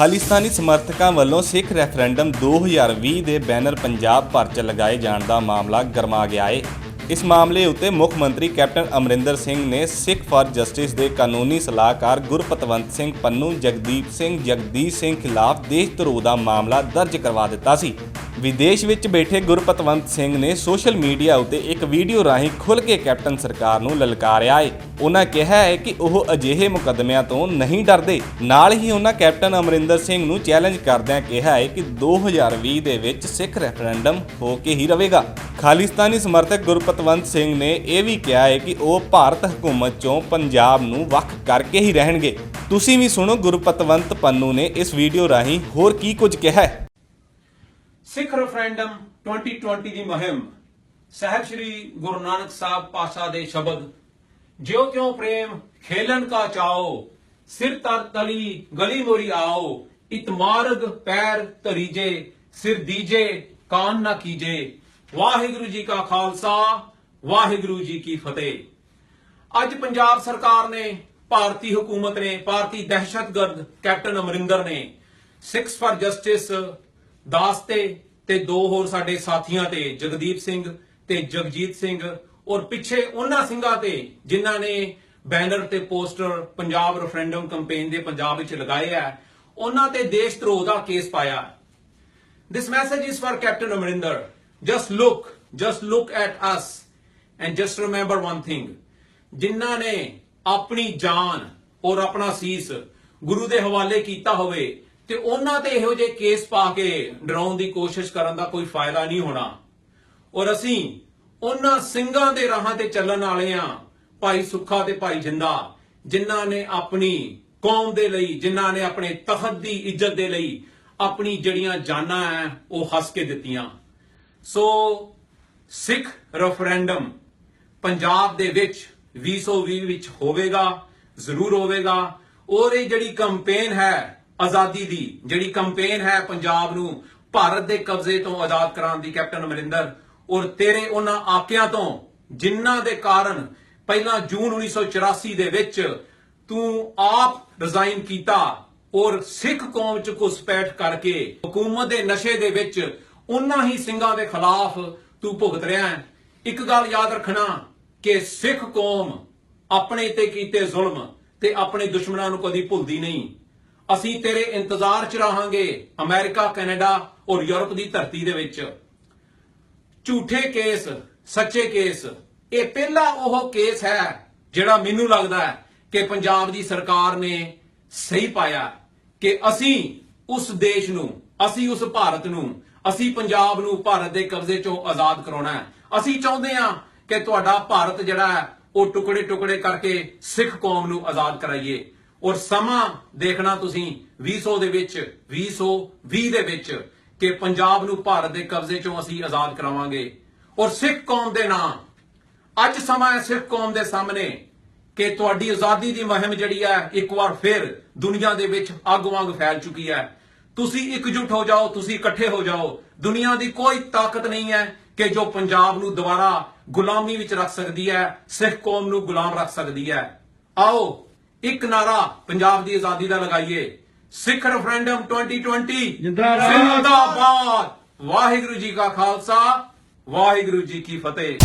ਖਾਲਿਸਤਾਨੀ ਸਮਰਥਕਾਂ ਵੱਲੋਂ ਸਿੱਖ ਰੈਫਰੈਂਡਮ 2020 ਦੇ ਬੈਨਰ ਪੰਜਾਬ ਭਰ 'ਚ ਲਗਾਏ ਜਾਣ ਦਾ ਮਾਮਲਾ ਗਰਮਾ ਗਿਆ ਏ। ਇਸ ਮਾਮਲੇ ਉੱਤੇ ਮੁੱਖ ਮੰਤਰੀ ਕੈਪਟਨ ਅਮਰਿੰਦਰ ਸਿੰਘ ਨੇ ਸਿੱਖ ਫਾਰ ਜਸਟਿਸ ਦੇ ਕਾਨੂੰਨੀ ਸਲਾਹਕਾਰ ਗੁਰਪਤਵੰਤ ਸਿੰਘ ਪੰਨੂ, ਜਗਦੀਪ ਸਿੰਘ, ਜਗਦੀਸ਼ ਸਿੰਘ ਖਿਲਾਫ ਦੇਸ਼ ਧਰੋਹ ਦਾ ਮਾਮਲਾ ਦਰਜ ਕਰਵਾ ਦਿੱਤਾ ਸੀ। ਵਿਦੇਸ਼ ਵਿੱਚ ਬੈਠੇ ਗੁਰਪਤਵੰਤ ਸਿੰਘ ਨੇ ਸੋਸ਼ਲ ਮੀਡੀਆ ਉੱਤੇ ਇੱਕ ਵੀਡੀਓ ਰਾਹੀਂ ਖੁੱਲ੍ਹ ਕੇ ਕੈਪਟਨ ਸਰਕਾਰ ਨੂੰ ਲਲਕਾਰਿਆ ਹੈ ਉਹਨਾਂ ਕਿਹਾ ਹੈ ਕਿ ਉਹ ਅਜਿਹੇ ਮੁਕੱਦਮਿਆਂ ਤੋਂ ਨਹੀਂ ਡਰਦੇ। ਨਾਲ ਹੀ ਉਹਨਾਂ ਕੈਪਟਨ ਅਮਰਿੰਦਰ ਸਿੰਘ ਨੂੰ ਚੈਲੰਜ ਕਰਦਿਆਂ ਕਿਹਾ ਹੈ ਕਿ 2020 ਦੇ ਵਿੱਚ ਸਿੱਖ ਰੈਫਰੈਂਡਮ ਹੋ ਕੇ ਹੀ ਰਹੇਗਾ। ਖਾਲਿਸਤਾਨੀ ਸਮਰਥਕ ਗੁਰਪਤਵੰਤ ਸਿੰਘ ਨੇ ਇਹ ਵੀ ਕਿਹਾ ਹੈ ਕਿ ਉਹ ਭਾਰਤ ਹਕੂਮਤ ਚੋਂ ਪੰਜਾਬ ਨੂੰ ਵੱਖ ਕਰਕੇ ਹੀ ਰਹਿਣਗੇ। ਤੁਸੀਂ ਵੀ ਸੁਣੋ ਗੁਰਪਤਵੰਤ ਪੰਨੂ ਨੇ ਇਸ ਵੀਡੀਓ ਰਾਹੀਂ ਹੋਰ ਕੀ ਕੁਝ ਕਿਹਾ ਹੈ। ਸਿੱਖ ਰੈਫਰੈਂਡਮ 2020 ਦੀ ਮੁਹਿੰਮ, ਸਾਹਿਬ ਸ੍ਰੀ ਗੁਰੂ ਨਾਨਕ ਸਾਹਿਬ ਪਾਸ਼ਾ ਦੇ ਸ਼ਬਦ, ਜਿਉ ਕਿਉ ਪ੍ਰੇਮ ਖੇਲਣ ਕਾ ਚਾਓ ਸਿਰ ਤਰ ਤਲੀ ਗਲੀ ਮੋਰੀ ਆਓ ਇਤਮਾਰਗ ਪੈਰ ਧਰੀਜੇ, ਸਿਰ ਦੀਜੇ, ਕਾਨ ਨਾ ਕੀਜੇ। ਵਾਹਿਗੁਰੂ ਜੀ ਕਾ ਖਾਲਸਾ, ਵਾਹਿਗੁਰੂ ਜੀ ਕੀ ਫਤਿਹ। ਅੱਜ ਪੰਜਾਬ ਸਰਕਾਰ ਨੇ, ਭਾਰਤੀ ਹਕੂਮਤ ਨੇ, ਭਾਰਤੀ ਦਹਿਸ਼ਤਗਰਦ ਕੈਪਟਨ ਅਮਰਿੰਦਰ ਨੇ ਸਿਕਸ ਫਾਰ ਜਸਟਿਸ ਦਾਸ ਤੇ ਤੇ ਦੋ ਹੋਰ ਸਾਡੇ ਸਾਥੀਆਂ ਤੇ ਜਗਦੀਪ ਸਿੰਘ ਤੇ ਜਗਜੀਤ ਸਿੰਘ ਔਰ ਪਿੱਛੇ ਉਹਨਾਂ ਸਿੰਘਾਂ ਤੇ ਜਿਨ੍ਹਾਂ ਨੇ ਬੈਨਰ ਤੇ ਪੋਸਟਰ ਪੰਜਾਬ ਰੈਫਰੈਂਡਮ ਕੈਂਪੇਨ ਦੇ ਪੰਜਾਬ ਵਿੱਚ ਲਗਾਏ ਆ ਉਹਨਾਂ ਤੇ ਦੇਸ਼ ਧਰੋਹ ਦਾ ਕੇਸ ਪਾਇਆ This message is for Captain Amarinder. Just look, just look at us and just remember one thing. ਜਿਨ੍ਹਾਂ ਨੇ ਆਪਣੀ ਜਾਨ ਔਰ ਆਪਣਾ ਸੀਸ ਗੁਰੂ ਦੇ ਹਵਾਲੇ ਕੀਤਾ ਹੋਵੇ ਤੇ ਉਹਨਾਂ ਤੇ ਇਹੋ ਜਿਹੇ ਕੇਸ ਪਾ ਕੇ ਡਰਾਉਣ ਦੀ ਕੋਸ਼ਿਸ਼ ਕਰਨ ਦਾ ਕੋਈ ਫਾਇਦਾ ਨਹੀਂ ਹੋਣਾ। ਔਰ ਅਸੀਂ ਉਹਨਾਂ ਸਿੰਘਾਂ ਦੇ ਰਾਹਾਂ ਤੇ ਚੱਲਣ ਵਾਲੇ ਆ ਭਾਈ ਸੁੱਖਾ ਤੇ ਭਾਈ ਜਿੰਦਾ, ਜਿਨ੍ਹਾਂ ਨੇ ਆਪਣੀ ਕੌਮ ਦੇ ਲਈ, ਜਿਨ੍ਹਾਂ ਨੇ ਆਪਣੇ ਤਖਤ ਦੀ ਇੱਜ਼ਤ ਦੇ ਲਈ ਆਪਣੀ ਜਿਹੜੀਆਂ ਜਾਨਾਂ ਹੈ ਉਹ ਹੱਸ ਕੇ ਦਿੱਤੀਆਂ। ਸੋ ਸਿੱਖ ਰੈਫਰੈਂਡਮ ਪੰਜਾਬ ਦੇ ਵਿੱਚ 2020 ਵਿੱਚ ਹੋਵੇਗਾ, ਜ਼ਰੂਰ ਹੋਵੇਗਾ। ਔਰ ਇਹ ਜਿਹੜੀ ਕੈਂਪੇਨ ਹੈ ਆਜ਼ਾਦੀ ਦੀ ਜਿਹੜੀ ਕੈਂਪੇਨ ਹੈ ਪੰਜਾਬ ਨੂੰ ਭਾਰਤ ਦੇ ਕਬਜ਼ੇ ਤੋਂ ਆਜ਼ਾਦ ਕਰਾਉਣ ਦੀ, ਕੈਪਟਨ ਅਮਰਿੰਦਰ। ਔਰ ਤੇਰੇ ਉਹਨਾਂ ਆਕਿਆਂ ਤੋਂ ਜਿਨ੍ਹਾਂ ਦੇ ਕਾਰਨ ਪਹਿਲਾਂ ਜੂਨ 1984 ਦੇ ਵਿੱਚ ਤੂੰ ਆਪ ਰਿਜ਼ਾਈਨ ਕੀਤਾ ਔਰ ਸਿੱਖ ਕੌਮ ਚ ਘੁਸਪੈਠ ਕਰਕੇ ਹਕੂਮਤ ਦੇ ਨਸ਼ੇ ਦੇ ਵਿੱਚ ਉਹਨਾਂ ਹੀ ਸਿੰਘਾਂ ਦੇ ਖਿਲਾਫ ਤੂੰ ਭੁਗਤ ਰਿਹਾ ਹੈ। ਇੱਕ ਗੱਲ ਯਾਦ ਰੱਖਣਾ ਕਿ ਸਿੱਖ ਕੌਮ ਆਪਣੇ ਤੇ ਕੀਤੇ ਜ਼ੁਲਮ ਤੇ ਆਪਣੇ ਦੁਸ਼ਮਣਾਂ ਨੂੰ ਕਦੀ ਭੁੱਲਦੀ ਨਹੀਂ। ਅਸੀਂ ਤੇਰੇ ਇੰਤਜ਼ਾਰ 'ਚ ਰਹਾਂਗੇ, ਅਮਰੀਕਾ, ਕੈਨੇਡਾ ਔਰ ਯੂਰਪ ਦੀ ਧਰਤੀ ਦੇ ਵਿੱਚ। ਝੂਠੇ ਕੇਸ, ਸੱਚੇ ਕੇਸ, ਇਹ ਪਹਿਲਾ ਉਹ ਕੇਸ ਹੈ ਜਿਹੜਾ ਮੈਨੂੰ ਲੱਗਦਾ ਹੈ ਕਿ ਪੰਜਾਬ ਦੀ ਸਰਕਾਰ ਨੇ ਸਹੀ ਪਾਇਆ ਕਿ ਅਸੀਂ ਉਸ ਦੇਸ਼ ਨੂੰ, ਅਸੀਂ ਉਸ ਭਾਰਤ ਨੂੰ, ਅਸੀਂ ਪੰਜਾਬ ਨੂੰ ਭਾਰਤ ਦੇ ਕਬਜ਼ੇ ਚੋਂ ਆਜ਼ਾਦ ਕਰਾਉਣਾ ਹੈ। ਅਸੀਂ ਚਾਹੁੰਦੇ ਹਾਂ ਕਿ ਤੁਹਾਡਾ ਭਾਰਤ ਜਿਹੜਾ ਹੈ, ਉਹ ਟੁਕੜੇ ਟੁਕੜੇ ਕਰਕੇ ਸਿੱਖ ਕੌਮ ਨੂੰ ਆਜ਼ਾਦ ਕਰਾਈਏ। ਔਰ ਸਮਾਂ ਦੇਖਣਾ ਤੁਸੀਂ 2000 ਦੇ ਵਿੱਚ 2020 ਦੇ ਵਿੱਚ ਕਿ ਪੰਜਾਬ ਨੂੰ ਭਾਰਤ ਦੇ ਕਬਜ਼ੇ ਚੋਂ ਅਸੀਂ ਆਜ਼ਾਦ ਕਰਾਵਾਂਗੇ। ਔਰ ਸਿੱਖ ਕੌਮ ਦੇ ਨਾਂ, ਅੱਜ ਸਮਾਂ ਹੈ ਸਿੱਖ ਕੌਮ ਦੇ ਸਾਹਮਣੇ ਕਿ ਤੁਹਾਡੀ ਆਜ਼ਾਦੀ ਦੀ ਮੁਹਿੰਮ ਜਿਹੜੀ ਹੈ, ਇੱਕ ਵਾਰ ਫਿਰ ਦੁਨੀਆ ਦੇ ਵਿੱਚ ਅੱਗ ਵਾਂਗ ਫੈਲ ਚੁੱਕੀ ਹੈ। ਤੁਸੀਂ ਇਕਜੁੱਟ ਹੋ ਜਾਓ, ਤੁਸੀਂ ਇਕੱਠੇ ਹੋ ਜਾਓ। ਦੁਨੀਆ ਦੀ ਕੋਈ ਤਾਕਤ ਨਹੀਂ ਹੈ ਕਿ ਜੋ ਪੰਜਾਬ ਨੂੰ ਦੁਬਾਰਾ ਗੁਲਾਮੀ ਵਿੱਚ ਰੱਖ ਸਕਦੀ ਹੈ, ਸਿੱਖ ਕੌਮ ਨੂੰ ਗੁਲਾਮ ਰੱਖ ਸਕਦੀ ਹੈ। ਆਓ ਇੱਕ ਨਾਰਾ ਪੰਜਾਬ ਦੀ ਆਜ਼ਾਦੀ ਦਾ ਲਗਾਈਏ। ਸਿੱਖ ਰੈਫਰੈਂਡਮ 2020 ਜਿੰਦਾਬਾਦ। ਵਾਹਿਗੁਰੂ ਜੀ ਕਾ ਖਾਲਸਾ ਵਾਹਿਗੁਰੂ ਜੀ ਕੀ ਫਤਿਹ।